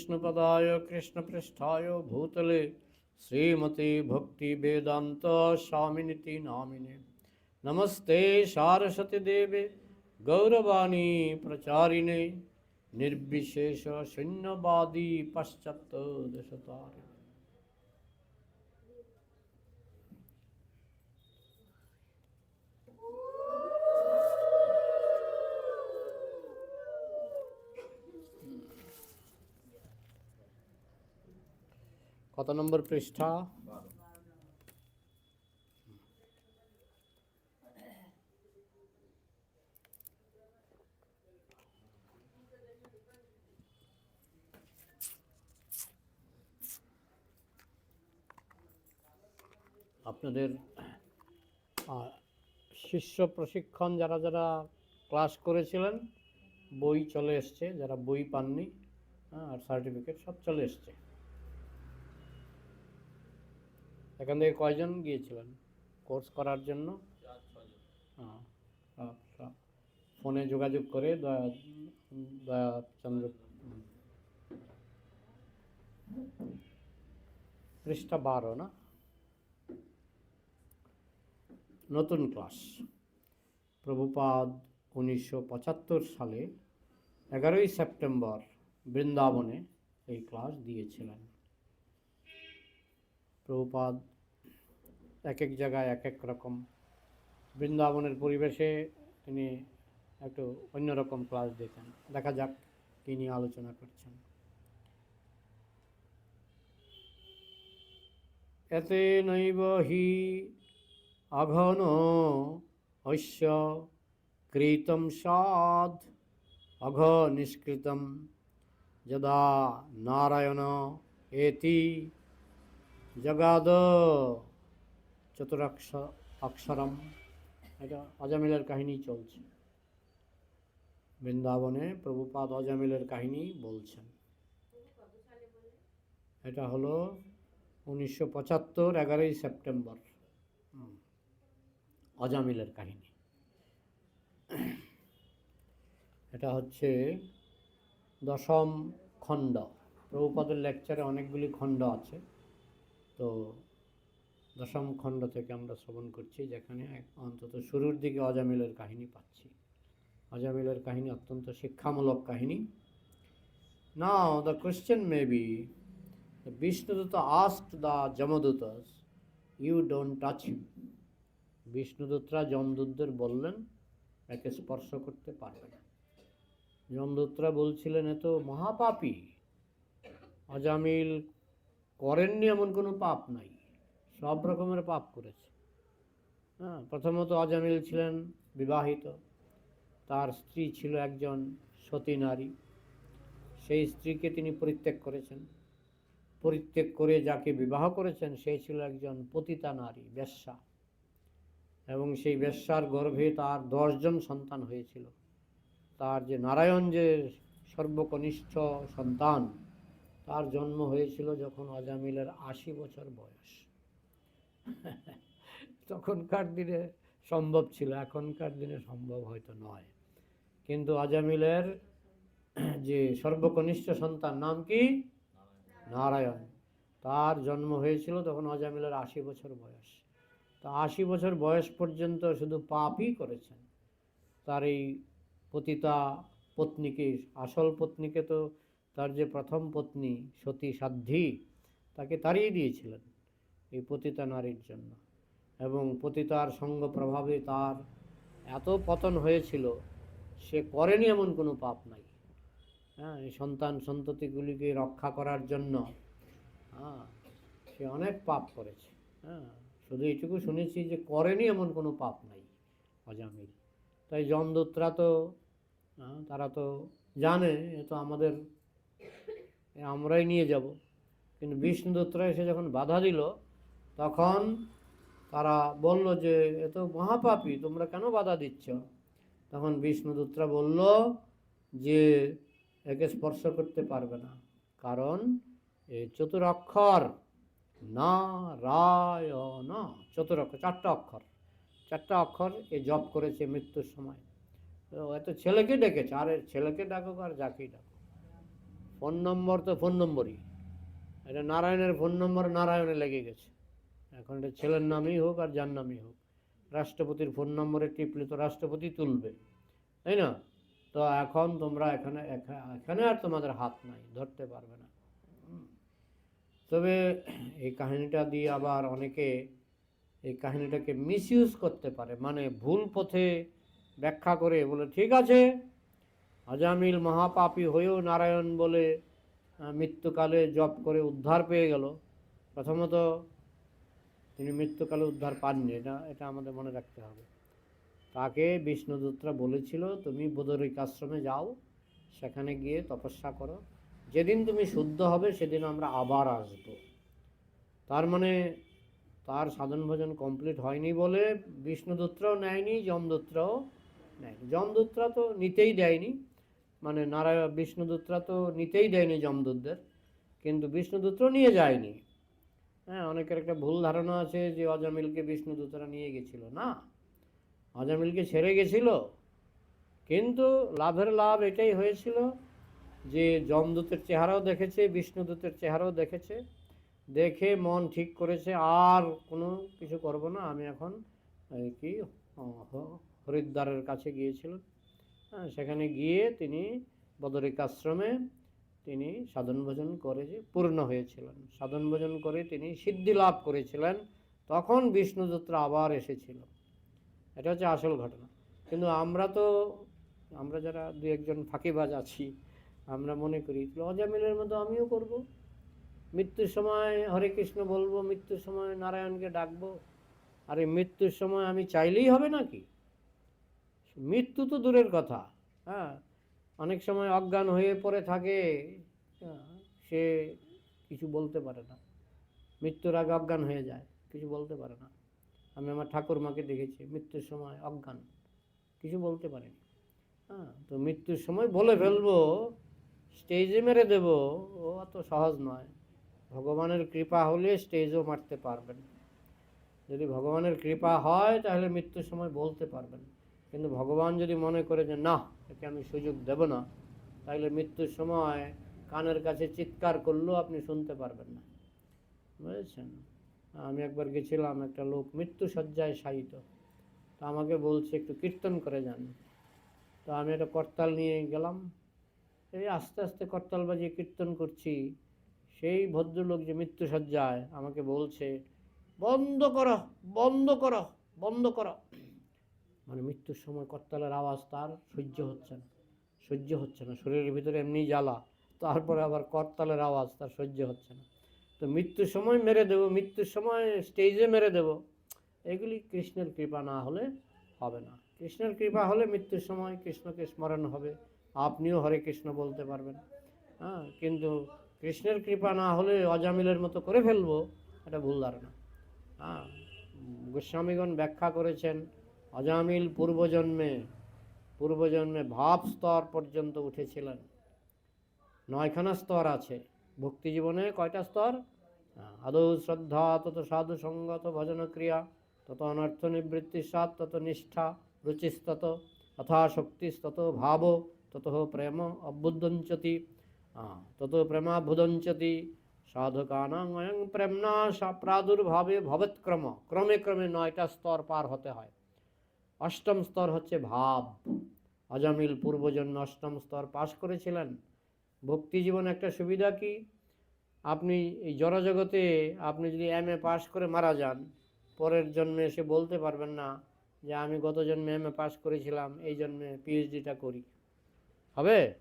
विष्णुपदाय कृष्णपृष्ठाय भूतले श्रीमते भक्तिवेदान्तस्वामिनिति नामिने नमस्ते सारस्वतीदेवे गौरवाणी प्रचारिणे निर्विशेषशून्यवादी पश्चात्तदशतारि কত নম্বর পৃষ্ঠা? আপনাদের শিষ্য প্রশিক্ষণ যারা যারা ক্লাস করেছিলেন বই চলে এসছে যারা বই পাননি হ্যাঁ, আর সার্টিফিকেট সব চলে এসছে। এখান থেকে কয়জন গিয়েছিলেন? কোর্স করার জন্য? হ্যাঁ, সব। ফোনে যোগাযোগ করে দয়া দয়াচন্দ্র। পৃষ্ঠা বারো না? নতুন ক্লাস। প্রভুপাদ উনিশশো পঁচাত্তর সালে এগারোই সেপ্টেম্বর বৃন্দাবনে এই ক্লাস দিয়েছিলেন। প্রভুপাদ এক এক জায়গায় এক এক রকম। বৃন্দাবনের পরিবেশে তিনি একটু অন্যরকম ক্লাস দিতেন। দেখা যাক কী নিয়ে আলোচনা করছেন। এতে নৈব হি অঘন ঐশ্য কৃতম সাধ অঘ নিষ্কৃতম যদা নারায়ণ এতি জগাদ চতুরাক্ষ অক্ষরম। এটা অজামিলের কাহিনী চলছে। বৃন্দাবনে প্রভুপাদ অজামিলের কাহিনী বলছেন। এটা হলো উনিশশো পঁচাত্তর এগারোই সেপ্টেম্বর। অজামিলের কাহিনী। এটা হচ্ছে দশম খণ্ড। প্রভুপাদের লেকচারে অনেকগুলি খণ্ড আছে। তো দশম খণ্ড থেকে আমরা শ্রবণ করছি, যেখানে অন্তত শুরুর দিকে অজামিলের কাহিনী পাচ্ছি। অজামিলের কাহিনী অত্যন্ত শিক্ষামূলক কাহিনী। Now the question may be Vishnudut asked the Yamduts you don't touch him বিষ্ণুদূতরা যমদূতদের বললেন, একে স্পর্শ করতে পারবে না। যমদূতরা বলছিলেন, এ তো মহাপাপী। অজামিল করেননি এমন কোনো পাপ নাই। সব রকমের পাপ করেছে। হ্যাঁ প্রথমত অজামিল ছিলেন বিবাহিত। তার স্ত্রী ছিল একজন সতী নারী। সেই স্ত্রীকে তিনি পরিত্যাগ করেছেন। পরিত্যাগ করে যাকে বিবাহ করেছেন, সে ছিল একজন পতিতা নারী, বেশ্যা। এবং সেই বেশ্যার গর্ভে তার দশজন সন্তান হয়েছিল। তার যে নারায়ণ যে সর্বকনিষ্ঠ সন্তান তার জন্ম হয়েছিল যখন অজামিলের আশি বছর বয়স। তখনকার দিনে সম্ভব ছিল এখনকার দিনে সম্ভব হয়তো নয়। কিন্তু অজামিলের যে সর্বকনিষ্ঠ সন্তান নাম কি? নারায়ণ। তার জন্ম হয়েছিল তখন অজামিলের আশি বছর বয়স। তা আশি বছর বয়স পর্যন্ত শুধু পাপই করেছেন। তার এই পতিতা পত্নীকে আসল পত্নীকে তো তার যে প্রথম পত্নী সতী সাধ্বী তাকে তাড়িয়ে দিয়েছিলেন এই পতিতা নারীর জন্য। এবং পতিতার সঙ্গ প্রভাবে তার এত পতন হয়েছিল সে করেনি এমন কোনো পাপ নাই। হ্যাঁ এই সন্তান সন্ততিগুলিকে রক্ষা করার জন্য হ্যাঁ সে অনেক পাপ করেছে। হ্যাঁ শুধু এইটুকু শুনেছি যে করেনি এমন কোনো পাপ নাই অজামিল। তাই যমদূতরা তো হ্যাঁ, তারা তো জানে এ তো আমাদের আমরাই নিয়ে যাব। কিন্তু বিষ্ণুদূতরা এসে যখন বাধা দিল, তখন তারা বলল যে, এ তো মহাপাপী, তোমরা কেন বাধা দিচ্ছ? তখন বিষ্ণুদূতরা বলল যে, একে স্পর্শ করতে পারবে না। কারণ এই চতুর অক্ষর না রায় না চতুর অক্ষর চারটা অক্ষর। চারটা অক্ষর এ জপ করেছে মৃত্যুর সময়। এত ছেলেকে ডেকেছে, আর ছেলেকে ডাকুক আর যাকেই ডাকুক। ফোন নম্বর তো ফোন নম্বরই। এটা নারায়ণের ফোন নম্বর নারায়ণে লেগে গেছে। এখন এটা ছেলের নামেই হোক আর যার নামেই হোক। রাষ্ট্রপতির ফোন নম্বরে টিপলে তো রাষ্ট্রপতি তুলবে, তাই না? তো এখন তোমরা এখানে এখানে আর তোমাদের হাত নাই, ধরতে পারবে না। তবে এই কাহিনীটা দিয়ে আবার অনেকে এই কাহিনীটাকে মিসইউজ করতে পারে মানে ভুল পথে ব্যাখ্যা করে বলে, ঠিক আছে আজামিল মহাপাপী হয়েও নারায়ণ বলে মৃত্যুকালে জপ করে উদ্ধার পেয়ে গেল। প্রথমত তিনি মৃত্যুকালে উদ্ধার পাননি, এটা এটা আমাদের মনে রাখতে হবে। তাকে বিষ্ণুদূতরা বলেছিল, তুমি বদরিক আশ্রমে যাও, সেখানে গিয়ে তপস্যা করো। যেদিন তুমি শুদ্ধ হবে, সেদিন আমরা আবার আসব। তার মানে তার সাধন ভোজন কমপ্লিট হয়নি বলে বিষ্ণুদূতরাও নেয়নি, যমদূতরাও নেয়নি। যমদূতরা তো নিতেই দেয়নি। মানে নারায়ণ বিষ্ণুদূতরা তো নিতেই দেয়নি যমদূতদের, কিন্তু বিষ্ণুদূতরাও নিয়ে যায়নি। হ্যাঁ অনেকের একটা ভুল ধারণা আছে যে অজামিলকে বিষ্ণুদূতরা নিয়ে গেছিল। না, অজামিলকে ছেড়ে গেছিল, কিন্তু লাভের লাভ এটাই হয়েছিল যে যমদূতের চেহারাও দেখেছে, বিষ্ণুদূতের চেহারাও দেখেছে, দেখে মন ঠিক করেছে, আর কোনো কিছু করব না। আমি এখন কি হরিদ্বারের কাছে গিয়েছিলেন হ্যাঁ সেখানে গিয়ে তিনি বদরিক আশ্রমে তিনি সাধন ভোজন করে পূর্ণ হয়েছিলেন। সাধন ভোজন করে তিনি সিদ্ধি লাভ করেছিলেন। তখন বিষ্ণুদত্তরা আবার এসেছিল। এটা হচ্ছে আসল ঘটনা। কিন্তু আমরা তো, আমরা যারা দু একজন ফাঁকিবাজ আছি, আমরা মনে করি অজামিলের মতো আমিও করব। মৃত্যুর সময় হরে কৃষ্ণ বলব, মৃত্যুর সময় নারায়ণকে ডাকবো। আর এই মৃত্যুর সময় আমি চাইলেই হবে নাকি? মৃত্যু তো দূরের কথা। হ্যাঁ অনেক সময় অজ্ঞান হয়ে পড়ে থাকে, সে কিছু বলতে পারে না। মৃত্যুর আগে অজ্ঞান হয়ে যায়, কিছু বলতে পারে না। আমি আমার ঠাকুরমাকে দেখেছি, মৃত্যুর সময় অজ্ঞান, কিছু বলতে পারেনি। হ্যাঁ তো মৃত্যুর সময় বলে ফেলব, স্টেজে মেরে দেব, ও অত সহজ নয়। ভগবানের কৃপা হলে স্টেজও মারতে পারবেন। যদি ভগবানের কৃপা হয়, তাহলে মৃত্যুর সময় বলতে পারবেন। কিন্তু ভগবান যদি মনে করে যে না, একে আমি সুযোগ দেব না, তাহলে মৃত্যুর সময় কানের কাছে চিৎকার করলেও আপনি শুনতে পারবেন না। বুঝেছেন? আমি একবার গেছিলাম, একটা লোক মৃত্যু শয্যায় শায়িত। তো আমাকে বলছে, একটু কীর্তন করে যান। তো আমি একটা করতাল নিয়ে গেলাম। এই আস্তে আস্তে করতাল বাজিয়ে কীর্তন করছি। সেই ভদ্রলোক যে মৃত্যু শয্যায় আমাকে বলছে, বন্ধ করো বন্ধ করো বন্ধ করো। মানে মৃত্যুর সময় করতালের আওয়াজ তার সহ্য হচ্ছে না, সহ্য হচ্ছে না। শরীরের ভিতরে এমনি জ্বালা, তারপরে আবার করতালের আওয়াজ তার সহ্য হচ্ছে না। তো মৃত্যুর সময় মেরে দেবো, মৃত্যুর সময় স্টেজে মেরে দেবো, এগুলি কৃষ্ণের কৃপা না হলে হবে না। কৃষ্ণের কৃপা হলে মৃত্যুর সময় কৃষ্ণকে স্মরণ হবে। আপনিও হরে কৃষ্ণ বলতে পারবেন। হ্যাঁ কিন্তু কৃষ্ণের কৃপা না হলে অজামিলের মতো করে ফেলব, এটা ভুল ধারণা। হ্যাঁ গোস্বামীগণ ব্যাখ্যা করেছেন অজামিল পূর্বজন্মে পূর্বজন্মে ভাব স্তর পর্যন্ত উঠেছিলেন। নয়খানা স্তর আছে। ভক্তি জীবনে কয়টা স্তর? আদৌ শ্রদ্ধা, তত সাধু সঙ্গত ভজন ক্রিয়া, তত অনর্থ নিবৃত্তি সাত তত নিষ্ঠা রুচিস্তত তথা শক্তিস্তত ভাব, তত প্রেম অভ্যুদঞ্চতি তত প্রেমাভুদঞ্চতি। সাধকানাং অয়ং প্রেমনা প্রাদুর্ভাবে ভবৎক্রম ক্রমে ক্রমে নয়টা স্তর পার হতে হয়। অষ্টম স্তর হচ্ছে ভাব। অজামিল পূর্বজন্ম অষ্টম স্তর পাশ করেছিলেন। ভক্তি জীবন একটা সুবিধা কি? আপনি এই জড়জগতে আপনি যদি এম এ পাশ করে মারা যান, পরের জন্মে এসে বলতে পারবেন না যে আমি গত জন্মে এম এ পাশ করেছিলাম, এই জন্মে পিএইচডিটা করি। হবে?